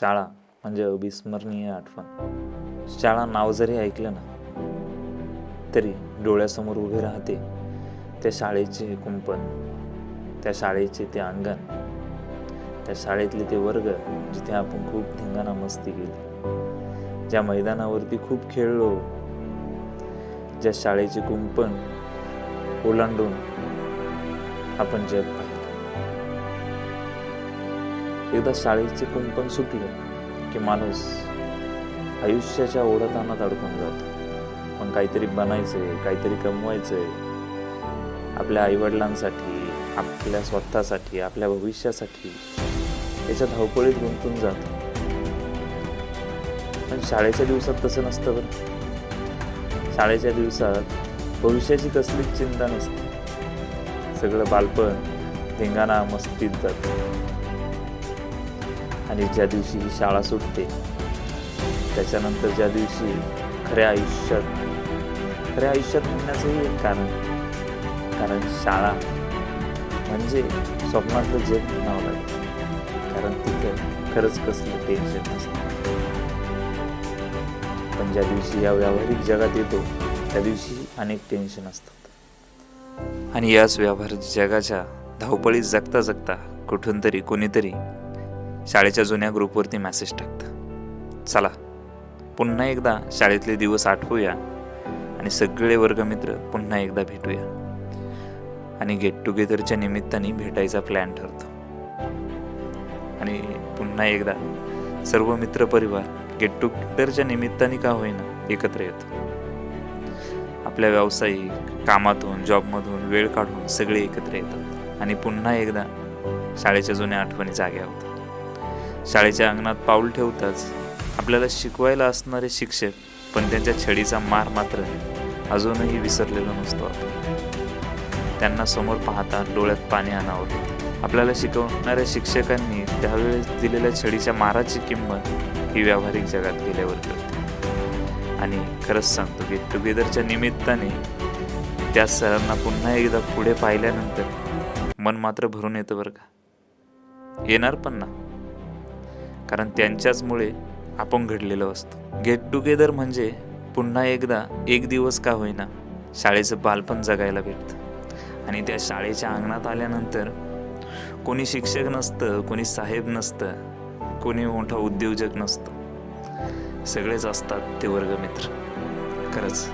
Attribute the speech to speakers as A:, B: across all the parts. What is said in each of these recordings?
A: शाळा म्हणजे अविस्मरणीय आठवण. शाळा नाव जरी ऐकलं ना तरी डोळ्यासमोर उभे राहते त्या शाळेचे हे कुंपण त्या शाळेचे ते अंगण त्या शाळेतले ते वर्ग जिथे आपण खूप धिंगाणा मस्ती केली. ज्या मैदानावरती खूप खेळलो ज्या शाळेचे कुंपण ओलांडून आपण जग पाहिलं. एकदा शाळेचे कुंपण सुटले की माणूस आयुष्याच्या ओढतानात अडकून जातो. पण काहीतरी बनायचंय काहीतरी कमवायचंय. आपल्या आईवडिलांसाठी आपल्या स्वतःसाठी आपल्या भविष्यासाठी याच्या धावपळीत गुंतून जातो. पण शाळेच्या दिवसात तसं नसतं बरं. शाळेच्या दिवसात भविष्याची कसलीच चिंता नसते. सगळं बालपण धिंगाणा मस्तीत जातं. आणि ज्या दिवशी ही शाळा सुटते त्याच्यानंतर ज्या दिवशी खऱ्या आयुष्यात खऱ्या आयुष्यात म्हणण्याचंही एक कारण कारण शाळा म्हणजे स्वप्नातलं जग म्हणावं लागेल. कारण तिथं खरंच कसलं टेन्शन नसतं. पण ज्या दिवशी या व्यावहारिक जगात येतो त्या दिवशी अनेक टेन्शन असतात. आणि याच व्यावहारिक जगाच्या धावपळीत जगता जगता कुठून तरी कोणीतरी शाळेच्या जुन्या ग्रुपवरती मेसेज टाकतं. चला पुन्हा एकदा शाळेतले दिवस आठवूया आणि सगळे वर्गमित्र पुन्हा एकदा भेटूया. आणि गेट टुगेदरच्या निमित्ताने भेटायचा प्लॅन ठरतो. आणि पुन्हा एकदा सर्व मित्र परिवार गेट टुगेदरच्या निमित्ताने का होईना एकत्र येतो. आपल्या व्यावसायिक कामातून जॉबमधून वेळ काढून सगळे एकत्र येतात. आणि पुन्हा एकदा शाळेच्या जुन्या आठवणी जाग्या होतात. शाळेच्या अंगणात पाऊल ठेवताच आपल्याला शिकवायला असणारे शिक्षक पण त्यांच्या छडीचा मार मात्र अजूनही विसरलेलो नसतो आपण त्यांना समोर पाहता डोळ्यात पाणी आणावं आपल्याला शिकवणाऱ्या शिक्षकांनी त्यावेळेस दिलेल्या छडीच्या माराची किंमत ही व्यावहारिक जगात गेल्यावर कळते. आणि खरंच सांगतो की टुगेदरच्या निमित्ताने त्या सरांना पुन्हा एकदा पुढे पाहिल्यानंतर मन मात्र भरून येतं बरं का? येणार पण ना? कारण त्यांच्याचमुळे आपण घडलेलो असतो. गेट टुगेदर म्हणजे पुन्हा एकदा एक दिवस का होईना शाळेचं बालपण जगायला भेटतं. आणि त्या शाळेच्या अंगणात आल्यानंतर कोणी शिक्षक नसतं कोणी साहेब नसतं कोणी मोठा उद्योजक नसतो. सगळेच असतात ते वर्गमित्र. खरंच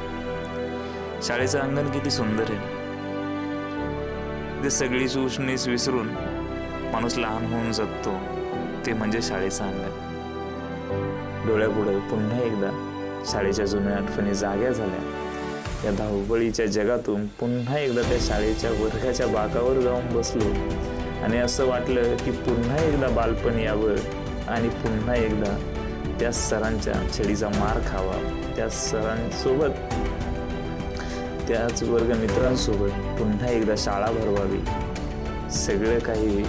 A: शाळेचं अंगण किती सुंदर आहे ना. ते सगळीच उष्णीस विसरून माणूस लहान होऊन जगतो. ते म्हणजे शाळेचं अंगण. डोळ्यापुढं पुन्हा एकदा शाळेच्या जुन्या आठवणी जाग्या झाल्या. या धावपळीच्या जगातून पुन्हा एकदा त्या शाळेच्या वर्गाच्या बाकावर जाऊन बसलो. आणि असं वाटलं की पुन्हा एकदा बालपण यावं आणि पुन्हा एकदा त्या सरांच्या छडीचा मार खावा. त्या सरांसोबत त्याच वर्ग मित्रांसोबत पुन्हा एकदा शाळा भरवावी. सगळं काही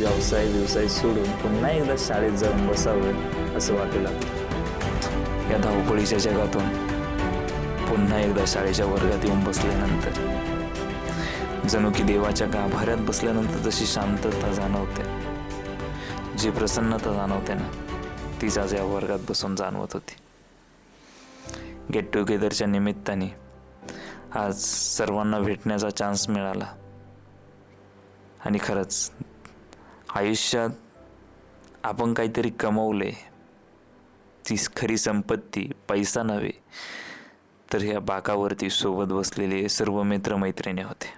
A: व्यवसाय व्यवसाय सोडून पुन्हा एकदा शाळेत जाऊन बसावं असं वाटू लागलं या धावपळीच्या जगातून पुन्हा एकदा शाळेच्या वर्गात येऊन बसल्यानंतर. जणू की देवाच्या गाभाऱ्यात बसल्यानंतर जशी शांतता जाणवते. जी प्रसन्नता जाणवते ना तीच आज या वर्गात बसून जाणवत होती. गेट टुगेदरच्या निमित्ताने आज सर्वांना भेटण्याचा चान्स मिळाला. आणि खरंच आयुष्यात आपण काहीतरी कमवले ती खरी संपत्ती पैसा नव्हे तर ह्या बाकावरती सोबत बसलेले सर्व मित्रमैत्रिणी होते.